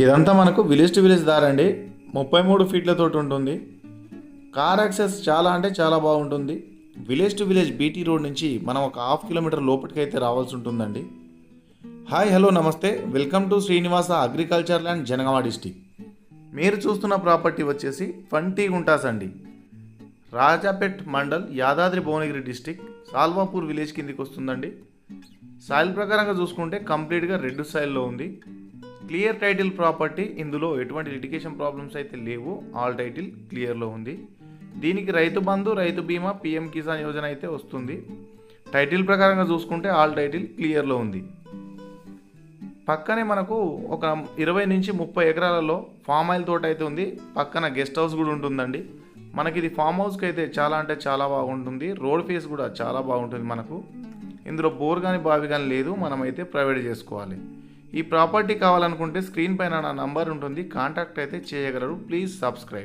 ఇదంతా మనకు village to village దారండి ముప్పై మూడు ఫీట్లతో ఉంటుంది. కార్ యాక్సెస్ చాలా అంటే చాలా బాగుంటుంది. Village to village BT road నుంచి మనం ఒక హాఫ్ కిలోమీటర్ లోపలికి అయితే రావాల్సి ఉంటుందండి. హాయ్ హలో నమస్తే. Welcome to Srinivasa agriculture land Janagama district మీరు చూస్తున్న ప్రాపర్టీ వచ్చేసి ట్వంటీ గుంటాస్ అండి. రాజాపేట్ మండల్ యాదాద్రి భువనగిరి డిస్టిక్ సాల్వాపూర్ విలేజ్ కిందికి వస్తుందండి. సాయిల్ ప్రకారంగా చూసుకుంటే కంప్లీట్గా రెడ్ సాయిల్లో ఉంది. క్లియర్ టైటిల్ ప్రాపర్టీ ఇందులో ఎటువంటి లిటిగేషన్ ప్రాబ్లమ్స్ అయితే లేవు. ఆల్ టైటిల్ క్లియర్లో ఉంది. దీనికి రైతు బంధు రైతు బీమా పిఎం కిసాన్ యోజన అయితే వస్తుంది. టైటిల్ ప్రకారంగా చూసుకుంటే ఆల్ టైటిల్ క్లియర్లో ఉంది. పక్కనే మనకు ఒక ఇరవై నుంచి ముప్పై ఎకరాలలో ఫామ్ ఆయిల్ తోట అయితే ఉంది. పక్కన గెస్ట్ హౌస్ కూడా ఉంటుందండి. మనకి ఇది ఫామ్ హౌస్కి అయితే చాలా అంటే చాలా బాగుంటుంది. రోడ్ ఫేస్ కూడా చాలా బాగుంటుంది మనకు. ఇందులో బోర్ కానీ బావి కానీ లేదు. మనమైతే ప్రైవేట్ చేసుకోవాలి. ఈ ప్రాపర్టీ కావాలనుకుంటే స్క్రీన్ పైన నా నంబర్ ఉంటుంది కాంటాక్ట్ అయితే చేయగలరు. Please subscribe